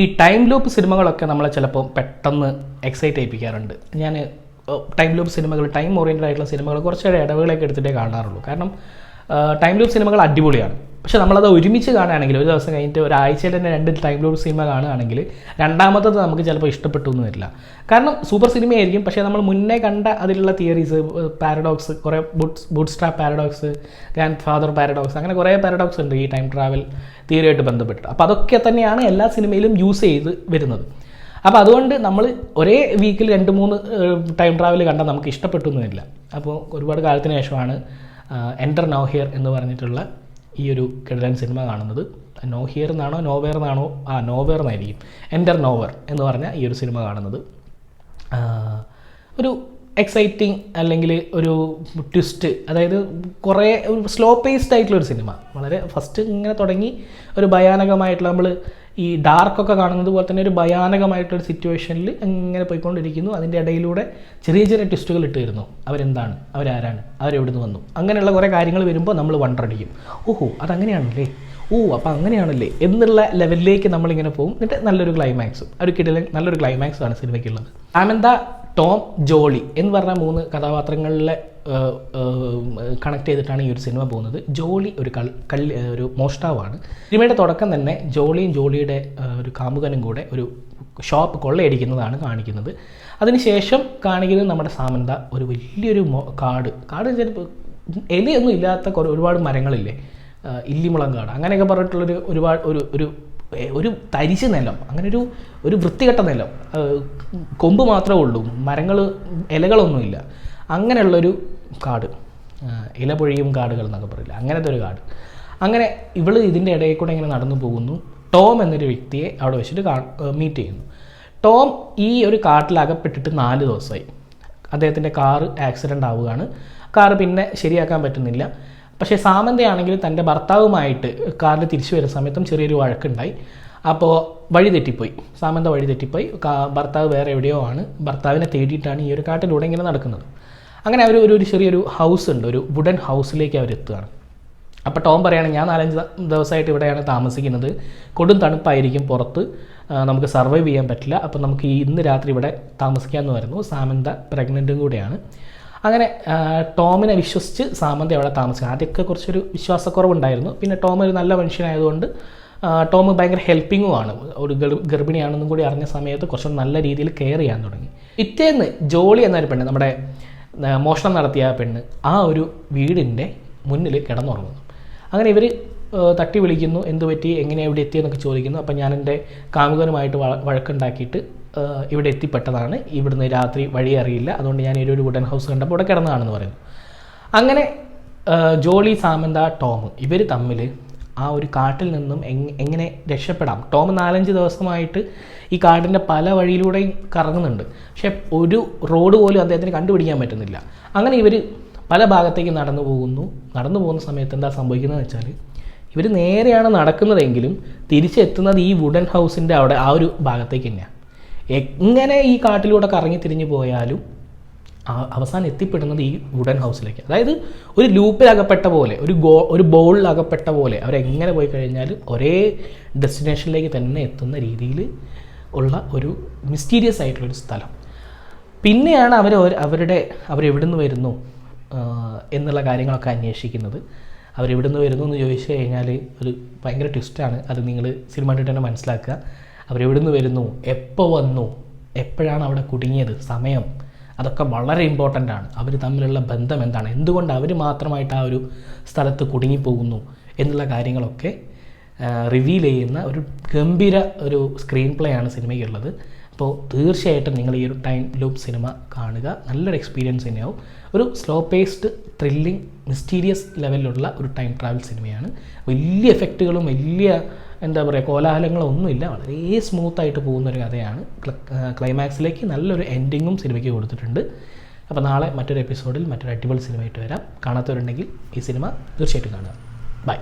ഈ time loop സിനിമകളൊക്കെ നമ്മളെ ചിലപ്പോൾ പെട്ടെന്ന് എക്സൈറ്റ് ചെയ്യിപ്പിക്കാറുണ്ട്. ഞാൻ ടൈം ലൂപ്പ് സിനിമകൾ ടൈം ഓറിയന്റഡ് ആയിട്ടുള്ള സിനിമകൾ കുറച്ചേറെ ഇടവുകളൊക്കെ എടുത്തിട്ടേ കാണാറുള്ളൂ. കാരണം ടൈം ലൂപ്പ് സിനിമകൾ അടിപൊളിയാണ്. പക്ഷെ നമ്മളത് ഒരുമിച്ച് കാണുകയാണെങ്കിൽ ഒരു ദിവസം കഴിഞ്ഞിട്ട് ഒരാഴ്ചയിൽ തന്നെ രണ്ട് ടൈം ലോഡ് സിനിമ കാണുകയാണെങ്കിൽ രണ്ടാമത്തത് നമുക്ക് ചിലപ്പോൾ ഇഷ്ടപ്പെട്ടു എന്ന് വരില്ല കാരണം സൂപ്പർ സിനിമയായിരിക്കും പക്ഷേ നമ്മൾ മുന്നേ കണ്ട അതിലുള്ള തിയറീസ് പാരഡോക്സ് കുറേ boots bootstrap paradox grandfather paradox അങ്ങനെ കുറേ പാരഡോക്സ് ഉണ്ട് ഈ ടൈം ട്രാവൽ തിയറിയായിട്ട് ബന്ധപ്പെട്ട്. അപ്പോൾ അതൊക്കെ തന്നെയാണ് എല്ലാ സിനിമയിലും യൂസ് ചെയ്ത് വരുന്നത്. അപ്പോൾ അതുകൊണ്ട് നമ്മൾ ഒരേ വീക്കിൽ രണ്ട് മൂന്ന് ടൈം ട്രാവൽ കണ്ടാൽ നമുക്ക് ഇഷ്ടപ്പെട്ടു എന്ന് വരില്ല അപ്പോൾ ഒരുപാട് കാലത്തിന് ശേഷമാണ് എന്റർ നൗ ഹിയർ എന്ന് പറഞ്ഞിട്ടുള്ള ഈ ഒരു കിഴലൻ സിനിമ കാണുന്നത്. നോ ഹിയർ എന്നാണോ നോവേർ എന്നാണോ ആ നോവേർ എന്നായിരിക്കും. എന്റർ നോവർ എന്ന് പറഞ്ഞ ഈ ഒരു സിനിമ കാണുന്നത്. ഒരു എക്സൈറ്റിംഗ് അല്ലെങ്കിൽ ഒരു ട്വിസ്റ്റ് അതായത് കുറേ ഒരു സ്ലോ പേസ്ഡ് ആയിട്ടുള്ള ഒരു സിനിമ വളരെ ഫസ്റ്റ് ഇങ്ങനെ തുടങ്ങി ഒരു ഭയാനകമായിട്ടുള്ള നമ്മൾ ഈ ഡാർക്കൊക്കെ കാണുന്നത് പോലെ തന്നെ ഒരു ഭയാനകമായിട്ടൊരു സിറ്റുവേഷനിൽ ഇങ്ങനെ പോയിക്കൊണ്ടിരിക്കുന്നു. അതിന്റെ ഇടയിലൂടെ ചെറിയ ചെറിയ ട്വിസ്റ്റുകൾ ഇട്ട് തരുന്നു അവരെന്താണ്? അവരാരാണ്? അവരെവിടുന്ന് വന്നു? അങ്ങനെയുള്ള കുറേ കാര്യങ്ങൾ വരുമ്പോൾ നമ്മൾ വണ്ടടിക്കും ഓഹോ അതങ്ങനെയാണല്ലേ? ഓ അപ്പോൾ അങ്ങനെയാണല്ലേ? എന്നുള്ള ലെവലിലേക്ക് നമ്മളിങ്ങനെ പോകും. എന്നിട്ട് നല്ലൊരു ക്ലൈമാക്സും ഒരു കിടലൻ നല്ലൊരു ക്ലൈമാക്സാണ് സിനിമയ്ക്കുള്ളത് ആനന്ദ ടോം ജോളി എന്ന് പറഞ്ഞ മൂന്ന് കഥാപാത്രങ്ങളിലെ കണക്ട് ചെയ്തിട്ടാണ് ഈ ഒരു സിനിമ പോകുന്നത്. ജോളി ഒരു കള്ളി ഒരു മോഷ്ടാവാണ്. സിനിമയുടെ തുടക്കം തന്നെ ജോളിയും ജോളിയുടെ ഒരു കാമുകനും കൂടെ ഒരു ഷോപ്പ് കൊള്ളയടിക്കുന്നതാണ് കാണിക്കുന്നത്. അതിനുശേഷം കാണിക്കുന്നത് നമ്മുടെ സാമന്ത ഒരു വലിയൊരു കാട്. കാട് ചിലപ്പോൾ എലിയൊന്നും ഇല്ലാത്ത കുറേ ഒരുപാട് മരങ്ങളില്ലേ? ആഹ് ഇല്ലിമുളം കാട് അങ്ങനെയൊക്കെ പറഞ്ഞിട്ടുള്ളൊരു ഒരുപാട് ഒരു ഒരു ഒരു തരിശ് നിലം അങ്ങനെ ഒരു ഒരു വൃത്തികെട്ട നിലം. കൊമ്പ് മാത്രമേ ഉള്ളൂ മരങ്ങൾ ഇലകളൊന്നുമില്ല. അങ്ങനെയുള്ളൊരു കാട് ഇല പൊഴിയും കാടുകൾ എന്നൊക്കെ പറയില്ല അങ്ങനത്തെ ഒരു കാട്. അങ്ങനെ ഇവൾ ഇതിന്റെ ഇടയിൽ കൂടെ ഇങ്ങനെ നടന്നു പോകുന്നു. ടോം എന്നൊരു വ്യക്തിയെ അവിടെ വെച്ചിട്ട് മീറ്റ് ചെയ്യുന്നു. ടോം ഈ ഒരു കാട്ടിലകപ്പെട്ടിട്ട് നാല് ദിവസമായി. അദ്ദേഹത്തിന്റെ കാറ് ആക്സിഡന്റ് ആവുകയാണ്. കാറ് പിന്നെ ശരിയാക്കാൻ പറ്റുന്നില്ല. പക്ഷേ സാമന്തയാണെങ്കിൽ തന്റെ ഭർത്താവുമായിട്ട് കാറിൽ തിരിച്ചു വരുന്ന സമയത്തും ചെറിയൊരു വഴക്കുണ്ടായി. അപ്പോൾ വഴി തെറ്റിപ്പോയി. സാമന്ത വഴി തെറ്റിപ്പോയി. ഭർത്താവ് വേറെ എവിടെയോ ആണ്. ഭർത്താവിനെ തേടിയിട്ടാണ് ഈ ഒരു കാട്ടിലൂടെ ഇങ്ങനെ നടക്കുന്നത്. അങ്ങനെ അവർ ഒരു ഒരു ചെറിയൊരു ഹൗസ് ഉണ്ട്. ഒരു വുഡൻ ഹൗസിലേക്ക് അവർ എത്തുകയാണ്. അപ്പോൾ ടോം പറയാണ് ഞാൻ നാലഞ്ച് ദിവസമായിട്ട് ഇവിടെയാണ് താമസിക്കുന്നത്. കൊടും തണുപ്പായിരിക്കും പുറത്ത്. നമുക്ക് സർവൈവ് ചെയ്യാൻ പറ്റില്ല. അപ്പോൾ നമുക്ക് ഇന്ന് രാത്രി ഇവിടെ താമസിക്കാമെന്ന് പറയുന്നു. സാമന്ത പ്രഗ്നന്റും കൂടെയാണ്. അങ്ങനെ ടോമിനെ വിശ്വസിച്ച് സാമന്ത അവിടെ താമസിക്കുക ആദ്യമൊക്കെ കുറച്ചൊരു വിശ്വാസക്കുറവുണ്ടായിരുന്നു. പിന്നെ ടോം ഒരു നല്ല മനുഷ്യനായതുകൊണ്ട് ടോം ഭയങ്കര ഹെൽപ്പിങ്ങും ആണ് ഒരു ഗർഭിണിയാണെന്നും കൂടി അറിഞ്ഞ സമയത്ത് കുറച്ചുകൂടി നല്ല രീതിയിൽ കെയർ ചെയ്യാൻ തുടങ്ങി. പിറ്റേന്ന് ജോളി എന്നൊരു പെണ്ണ് നമ്മുടെ മോഷണം നടത്തിയ പെണ്ണ് ആ ഒരു വീടിന്റെ മുന്നിൽ കിടന്നുറങ്ങുന്നു. അങ്ങനെ ഇവർ തട്ടി വിളിക്കുന്നു എന്തുപറ്റി എങ്ങനെ എവിടെ എത്തിയെന്നൊക്കെ ചോദിക്കുന്നു. അപ്പം ഞാൻ എന്റെ കാമുകനുമായിട്ട് വഴ- വഴക്കുണ്ടാക്കിയിട്ട് ഇവിടെ എത്തിപ്പെട്ടതാണ്. ഇവിടുന്ന് രാത്രി വഴി അറിയില്ല. അതുകൊണ്ട് ഞാൻ ഒരു വുഡൻ ഹൗസ് കണ്ടപ്പോൾ ഇവിടെ കിടന്നതാണെന്ന് പറയുന്നു. അങ്ങനെ ജോളി സാമന്ത ടോം ഇവർ തമ്മിൽ ആ ഒരു കാട്ടിൽ നിന്നും എങ് എങ്ങനെ രക്ഷപ്പെടാം? ടോം നാലഞ്ച് ദിവസമായിട്ട് ഈ കാടിന്റെ പല വഴിയിലൂടെയും കറങ്ങുന്നുണ്ട്. പക്ഷെ ഒരു റോഡ് പോലും അദ്ദേഹത്തിന് കണ്ടുപിടിക്കാൻ പറ്റുന്നില്ല. അങ്ങനെ ഇവർ പല ഭാഗത്തേക്ക് നടന്നു പോകുന്നു. നടന്നു പോകുന്ന സമയത്ത് എന്താ സംഭവിക്കുന്നത് വെച്ചാൽ ഇവർ നേരെയാണ് നടക്കുന്നതെങ്കിലും തിരിച്ചെത്തുന്നത് ഈ വുഡൻ ഹൗസിന്റെ അവിടെ ആ ഒരു ഭാഗത്തേക്ക് തന്നെയാണ് എങ്ങനെ ഈ കാട്ടിലൂടെ കറങ്ങി തിരിഞ്ഞു പോയാലും അവസാനം എത്തിപ്പെടുന്നത് ഈ വുഡൻ ഹൗസിലേക്ക് അതായത് ഒരു ലൂപ്പിലകപ്പെട്ട പോലെ ഒരു ഗോ ഒരു ബോളിലകപ്പെട്ട പോലെ അവരെങ്ങനെ പോയി കഴിഞ്ഞാൽ ഒരേ ഡെസ്റ്റിനേഷനിലേക്ക് തന്നെ എത്തുന്ന രീതിയിൽ ഉള്ള ഒരു മിസ്റ്റീരിയസ് ആയിട്ടുള്ളൊരു സ്ഥലം. പിന്നെയാണ് അവർ അവരുടെ അവരെവിടുന്ന് വരുന്നു എന്നുള്ള കാര്യങ്ങളൊക്കെ അന്വേഷിക്കുന്നത്. അവരെവിടുന്ന് വരുന്നു എന്ന് ചോദിച്ചു കഴിഞ്ഞാൽ ഒരു ഭയങ്കര ട്വിസ്റ്റാണ് അത് നിങ്ങൾ സിനിമ കണ്ടിട്ട് തന്നെ മനസ്സിലാക്കുക. അവരെവിടുന്ന് വരുന്നു? എപ്പോൾ വന്നു? എപ്പോഴാണ് അവിടെ കുടുങ്ങിയത്? സമയം. അതൊക്കെ വളരെ ഇമ്പോർട്ടന്റ് ആണ്. അവർ തമ്മിലുള്ള ബന്ധം എന്താണ്? എന്തുകൊണ്ട് അവർ മാത്രമായിട്ട് ആ ഒരു സ്ഥലത്ത് കുടുങ്ങിപ്പോകുന്നു? എന്നുള്ള കാര്യങ്ങളൊക്കെ റിവീൽ ചെയ്യുന്ന ഒരു ഗംഭീര ഒരു സ്ക്രീൻ പ്ലേ ആണ് സിനിമയ്ക്കുള്ളത്. അപ്പോൾ തീർച്ചയായിട്ടും നിങ്ങൾ ഈ ഒരു ടൈം ലൂപ്പ് സിനിമ കാണുക. നല്ലൊരു എക്സ്പീരിയൻസ് തന്നെയാവും. ഒരു സ്ലോ പേസ്ഡ് ത്രില്ലിംഗ് മിസ്റ്റീരിയസ് ലെവലിലുള്ള ഒരു ടൈം ട്രാവൽ സിനിമയാണ് വലിയ എഫക്റ്റുകളും വലിയ എന്താ പറയുക കോലാഹലങ്ങളൊന്നുമില്ല. വളരെ സ്മൂത്തായിട്ട് പോകുന്നൊരു കഥയാണ് ക്ലൈമാക്സിലേക്ക് നല്ലൊരു എൻഡിങ്ങും സിനിമയ്ക്ക് കൊടുത്തിട്ടുണ്ട്. അപ്പോൾ നാളെ മറ്റൊരു എപ്പിസോഡിൽ മറ്റൊരു അടിപൊളി സിനിമയായിട്ട് വരാം. കാണാത്തവരുണ്ടെങ്കിൽ ഈ സിനിമ തീർച്ചയായിട്ടും കാണുക. ബൈ